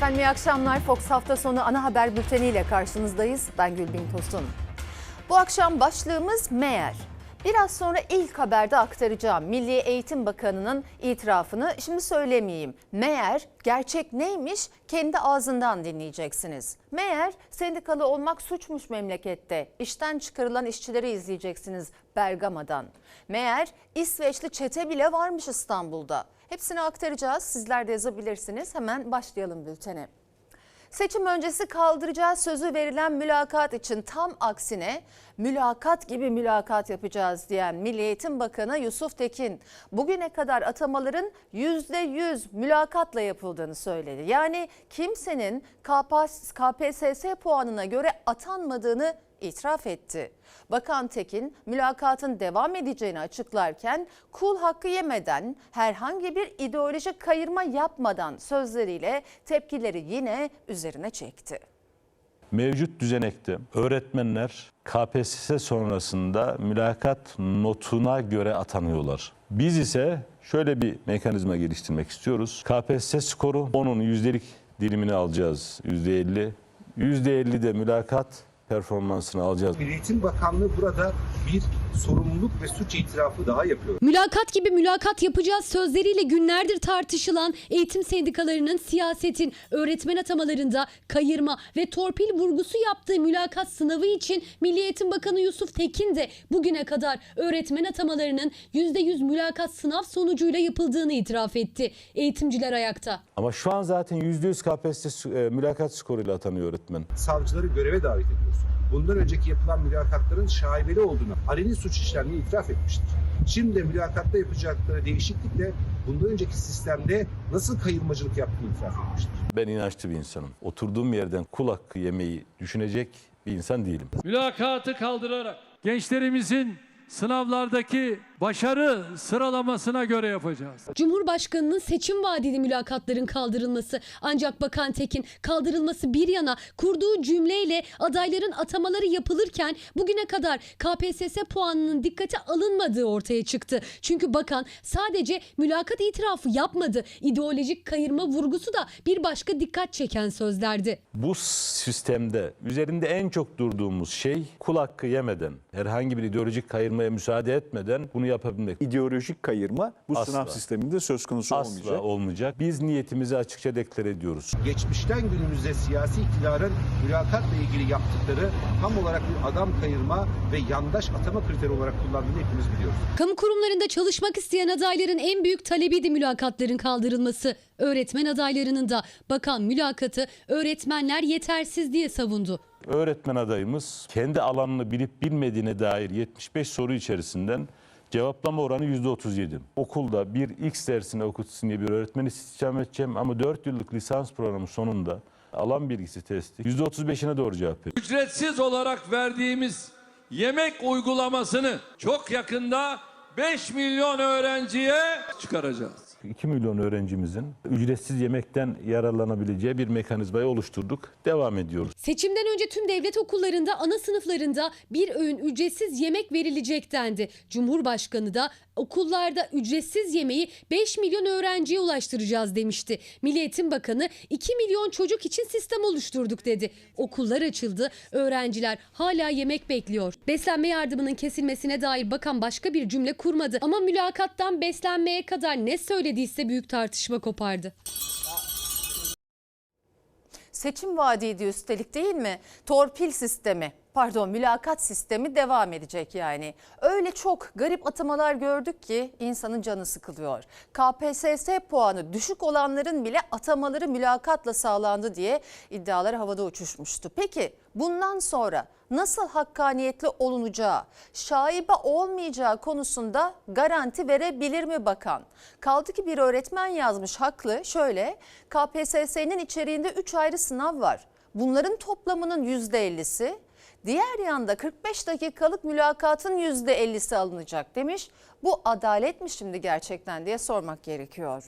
Efendim iyi akşamlar. Fox hafta sonu ana haber bülteniyle karşınızdayız. Ben Gülbin Tosun. Bu akşam başlığımız meğer. Biraz sonra ilk haberde aktaracağım Milli Eğitim Bakanı'nın itirafını şimdi söylemeyeyim. Meğer gerçek neymiş kendi ağzından dinleyeceksiniz. Meğer sendikalı olmak suçmuş memlekette. İşten çıkarılan işçileri izleyeceksiniz Bergama'dan. Meğer İsveçli çete bile varmış İstanbul'da. Hepsini aktaracağız. Sizler de yazabilirsiniz. Hemen başlayalım bültene. Seçim öncesi kaldıracağı sözü verilen mülakat için tam aksine mülakat gibi mülakat yapacağız diyen Milli Eğitim Bakanı Yusuf Tekin bugüne kadar atamaların %100 mülakatla yapıldığını söyledi. Yani kimsenin KPSS puanına göre atanmadığını itiraf etti. Bakan Tekin mülakatın devam edeceğini açıklarken kul hakkı yemeden herhangi bir ideolojik kayırma yapmadan sözleriyle tepkileri yine üzerine çekti. Mevcut düzenekte öğretmenler KPSS sonrasında mülakat notuna göre atanıyorlar. Biz ise şöyle bir mekanizma geliştirmek istiyoruz. KPSS skoru onun yüzdelik dilimini alacağız. Yüzde elli. Yüzde elli de mülakat performansını alacağız. Eğitim Bakanlığı burada bir sorumluluk ve suç itirafı daha yapıyor. Mülakat gibi mülakat yapacağız sözleriyle günlerdir tartışılan eğitim sendikalarının siyasetin öğretmen atamalarında kayırma ve torpil vurgusu yaptığı mülakat sınavı için Milli Eğitim Bakanı Yusuf Tekin de bugüne kadar öğretmen atamalarının %100 mülakat sınav sonucuyla yapıldığını itiraf etti. Eğitimciler ayakta. Ama şu an zaten %100 KPSS e, mülakat skoruyla atanıyor öğretmen. Savcıları göreve davet ediyoruz. Bundan önceki yapılan mülakatların şaibeli olduğunu, aleni suç işlemini itiraf etmiştir. Şimdi de mülakatta yapacakları değişiklikle bundan önceki sistemde nasıl kayırmacılık yaptığını itiraf etmiştir. Ben inançlı bir insanım. Oturduğum yerden kul hakkı yemeyi düşünecek bir insan değilim. mülakatı kaldırarak gençlerimizin sınavlardaki başarı sıralamasına göre yapacağız. Cumhurbaşkanının seçim vaadili mülakatların kaldırılması ancak Bakan Tekin kaldırılması bir yana kurduğu cümleyle adayların atamaları yapılırken bugüne kadar KPSS puanının dikkate alınmadığı ortaya çıktı. Çünkü bakan sadece mülakat itirafı yapmadı. İdeolojik kayırma vurgusu da bir başka dikkat çeken sözlerdi. Bu sistemde üzerinde en çok durduğumuz şey kul hakkı yemeden, herhangi bir ideolojik kayırmaya müsaade etmeden bunu yapabilmek. ideolojik kayırma bu Asla. sınav sisteminde söz konusu Asla olmayacak. olmayacak. Biz niyetimizi açıkça deklar ediyoruz. Geçmişten günümüzde siyasi iktidarın mülakatla ilgili yaptıkları tam olarak bir adam kayırma ve yandaş atama kriteri olarak kullandığını hepimiz biliyoruz. Kamu kurumlarında çalışmak isteyen adayların en büyük talebiydi mülakatların kaldırılması. Öğretmen adaylarının da bakan mülakatı öğretmenler yetersiz diye savundu. Öğretmen adayımız kendi alanını bilip bilmediğine dair 75 soru içerisinden cevaplama oranı %37. Okulda bir X dersini okutsun diye bir öğretmeni istihdam edeceğim ama 4 yıllık lisans programı sonunda alan bilgisi testi %35'ine doğru cevap veriyor. Ücretsiz olarak verdiğimiz yemek uygulamasını çok yakında 5 milyon öğrenciye çıkaracağız. 2 milyon öğrencimizin ücretsiz yemekten yararlanabileceği bir mekanizmayı oluşturduk. Devam ediyoruz. Seçimden önce tüm devlet okullarında ana sınıflarında bir öğün ücretsiz yemek verilecek dendi. Cumhurbaşkanı da okullarda ücretsiz yemeği 5 milyon öğrenciye ulaştıracağız demişti. Milli Eğitim Bakanı 2 milyon çocuk için sistem oluşturduk dedi. Okullar açıldı, öğrenciler hala yemek bekliyor. Beslenme yardımının kesilmesine dair bakan başka bir cümle kurmadı ama mülakattan beslenmeye kadar ne söylediyse büyük tartışma kopardı. Seçim vaadiydi üstelik değil mi? Torpil sistemi pardon mülakat sistemi devam edecek yani. Öyle çok garip atamalar gördük ki insanın canı sıkılıyor. KPSS puanı düşük olanların bile atamaları mülakatla sağlandı diye iddialar havada uçuşmuştu. Peki bundan sonra nasıl hakkaniyetli olunacağı, şaibe olmayacağı konusunda garanti verebilir mi bakan? Kaldı ki bir öğretmen yazmış haklı şöyle KPSS'nin içeriğinde 3 ayrı sınav var. Bunların toplamının %50'si Diğer yanda 45 dakikalık mülakatın %50'si alınacak demiş. Bu adalet mi şimdi gerçekten diye sormak gerekiyor.